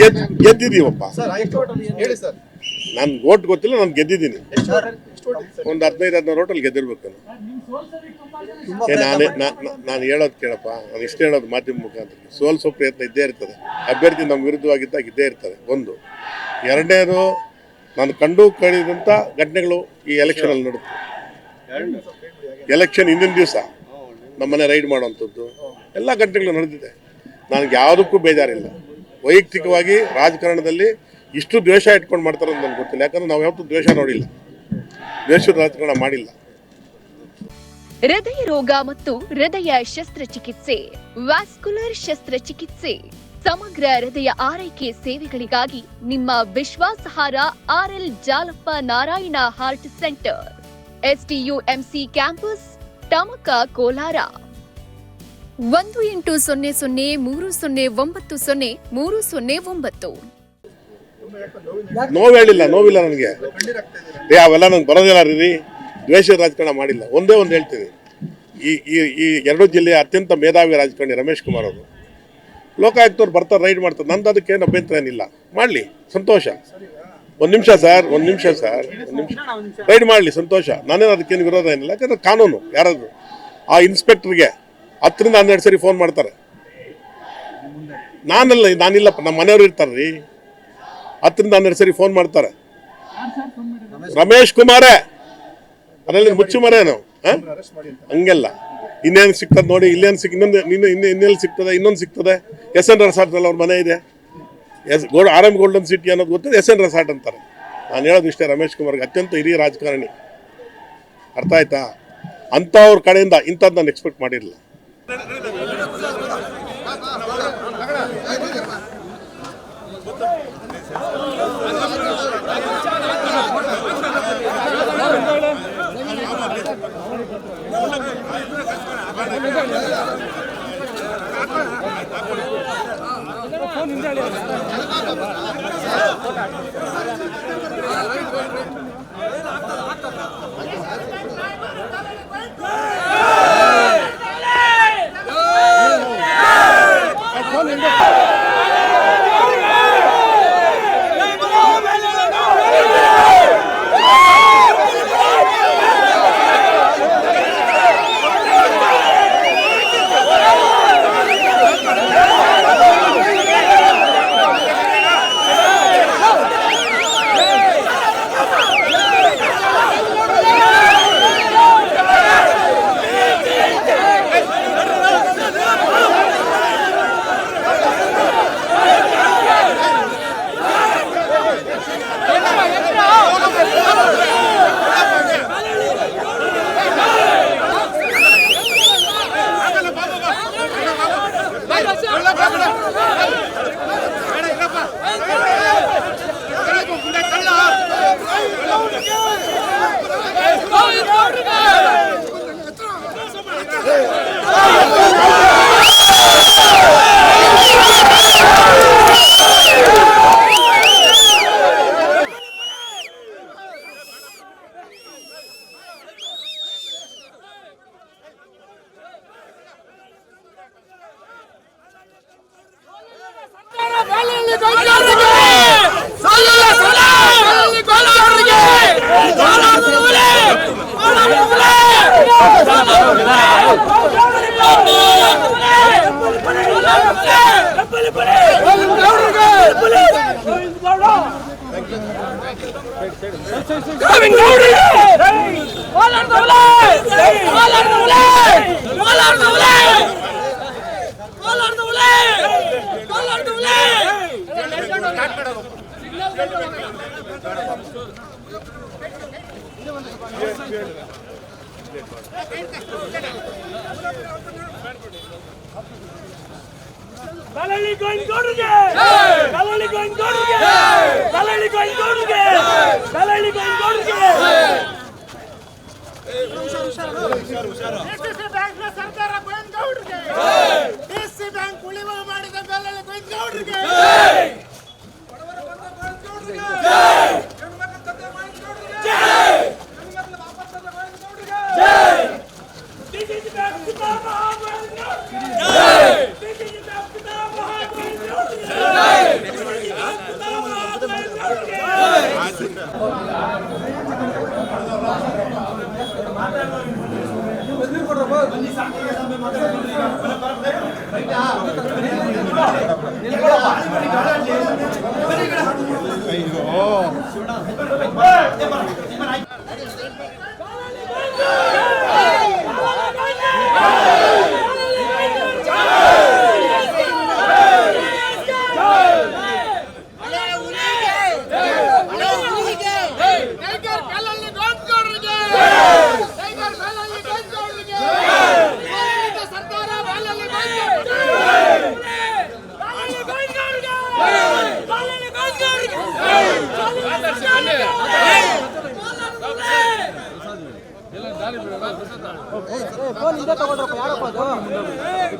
ಗೆದ್ ಗೆದ್ದಿದ್ದೀವಪ್ಪ. Sir vote ಗೊತ್ತಿಲ್ಲ ನಾನು ಗೆದ್ದಿದ್ದೀನಿ. ಒಂದ್ ಹದಿನೈದು ಹದಿನಾರು ಓಟಲ್ಲಿ ಗೆದ್ದಿರ್ಬೇಕು ನಾನು. ನಾನೇ ಹೇಳೋದು ಕೇಳಪ್ಪ ನಾನು ಇಷ್ಟು ಹೇಳೋದು ಮಾಧ್ಯಮ ಮುಖಾಂತರ. ಸೋಲ್ಸೋ ಪ್ರಯತ್ನ ಇದ್ದೇ ಇರ್ತದೆ. ಅಭ್ಯರ್ಥಿ ನಮ್ಮ ವಿರುದ್ಧವಾಗಿದ್ದಾಗ ಇದ್ದೇ ಇರ್ತದೆ ಒಂದು. ಎರಡನೇದು ನಾನು ಕಂಡು ಕೇಳಿದಂಥ ಘಟನೆಗಳು ಈ ಎಲೆಕ್ಷನಲ್ಲಿ ನಡೆದು ಎಲೆಕ್ಷನ್ ಹಿಂದಿನ ದಿವಸ ನಮ್ಮನೆ ರೈಡ್ ಮಾಡುವಂಥದ್ದು ಎಲ್ಲ ಘಟನೆಗಳು ನಡೆದಿದೆ. ನನಗೆ ಯಾವುದಕ್ಕೂ ಬೇಜಾರಿಲ್ಲ. ವೈಯಕ್ತಿಕವಾಗಿ ರಾಜಕಾರಣದಲ್ಲಿ ಇಷ್ಟು ದ್ವೇಷ ಇಟ್ಕೊಂಡು ಮಾಡ್ತಾರೆ ಅಂತ ನನಗೆ ಗೊತ್ತಿಲ್ಲ. ಯಾಕಂದ್ರೆ ನಾವು ಯಾವತ್ತೂ ದ್ವೇಷ ನೋಡಿಲ್ಲ. ದ್ವೇಷದ ರಾಜಕಾರಣ ಮಾಡಿಲ್ಲ. ಹೃದಯ ರೋಗ ಮತ್ತು ಹೃದಯ ಶಸ್ತ್ರಚಿಕಿತ್ಸೆ, ವ್ಯಾಸ್ಕುಲರ್ ಶಸ್ತ್ರಚಿಕಿತ್ಸೆ, ಸಮಗ್ರ ಹೃದಯ ಆರೈಕೆ ಸೇವೆಗಳಿಗಾಗಿ ನಿಮ್ಮ ವಿಶ್ವಾಸಹಾರ R L Jalappa Narayana heart centre STUMC campus Tamaka Kolar. ಒಂದು ಎಂಟು ಸೊನ್ನೆ ಸೊನ್ನೆ ಮೂರು ಸೊನ್ನೆ ಒಂಬತ್ತು ಸೊನ್ನೆ ಮೂರು ಸೊನ್ನೆ ಒಂಬತ್ತು. ನೋವು ಹೇಳಿಲ್ಲ, ನೋವಿಲ್ಲ ನನಗೆ. ಏ, ಅವೆಲ್ಲ ನನಗೆ ಬರೋದಿಲ್ಲ ರೀ ದ್ವೇಷ ರಾಜಕಾರಣ ಮಾಡಿಲ್ಲ. ಒಂದೇ ಒಂದು ಹೇಳ್ತೀನಿ. ಈ ಈ ಈ ಎರಡು ಜಿಲ್ಲೆಯ ಅತ್ಯಂತ ಮೇಧಾವಿ ರಾಜಕಾರಣಿ ರಮೇಶ್ ಕುಮಾರ್ ಅವರು. ಲೋಕಾಯುಕ್ತವ್ರು ಬರ್ತಾರೆ, ರೈಡ್ ಮಾಡ್ತಾರೆ. ನಂದು ಅದಕ್ಕೆ ಏನು ಅಭ್ಯಂತರ ಏನಿಲ್ಲ. ಮಾಡಲಿ, ಸಂತೋಷ. ಒಂದು ನಿಮಿಷ ಸರ್, ಒಂದು ನಿಮಿಷ ಸರ್, ಒಂದು ನಿಮಿಷ. ರೈಡ್ ಮಾಡಲಿ, ಸಂತೋಷ. ನಾನೇನು ಅದಕ್ಕೇನು ವಿರೋಧ ಏನಿಲ್ಲ. ಯಾಕಂದ್ರೆ ಕಾನೂನು, ಯಾರಾದರೂ. ಆ ಇನ್ಸ್ಪೆಕ್ಟರ್ಗೆ ಹತ್ತರಿಂದ ಹನ್ನೆರಡು ಸರಿ ಫೋನ್ ಮಾಡ್ತಾರೆ. ನಾನಲ್ಲ, ನಾನಿಲ್ಲಪ್ಪ ನಮ್ಮ ಮನೆಯವರು ರೀ ಹತ್ತರಿಂದ ಹನ್ನೆರಡು ಸರಿ ಫೋನ್ ಮಾಡ್ತಾರೆ. ರಮೇಶ್ ಕುಮಾರೇ ಅದರಲ್ಲಿ ಮುಚ್ಚು ಮರೇ ನಾವು ಹಂಗೆಲ್ಲ. ಇನ್ನೇನು ಸಿಗ್ತದೆ ನೋಡಿ, ಇಲ್ಲೇನು ಸಿಕ್ ಇನ್ನೊಂದು ಇನ್ನು ಇನ್ನು ಇನ್ನೆಲ್ಲಿ ಸಿಗ್ತದೆ, ಇನ್ನೊಂದು ಸಿಗ್ತದೆ. ಎಸ್ ಎನ್ ರೆಸಾರ್ಟ್ನಲ್ಲಿ ಅವ್ರ ಮನೆ ಇದೆ. Yes, gold, R M golden city ಅನ್ನೋದು ಗೊತ್ತದೆ, ಎಸ್ ಎನ್ ರೆಸಾರ್ಟ್ ಅಂತಾರೆ. ನಾನು ಹೇಳೋದು ಇಷ್ಟೇ ರಮೇಶ್ ಕುಮಾರ್ಗೆ, ಅತ್ಯಂತ ಹಿರಿಯ ರಾಜಕಾರಣಿ. ಅರ್ಥ ಆಯ್ತಾ? ಅಂಥವ್ರ ಕಡೆಯಿಂದ ಇಂಥದ್ದು ನಾನು ಎಕ್ಸ್ಪೆಕ್ಟ್ ಮಾಡಿರಲಿಲ್ಲ. Hey! Allah'ın devlet! Allah'ın devlet! Galali going Gorge! Galali going Gorge! Galali going Gorge! DCC ಬ್ಯಾಂಕ್ನ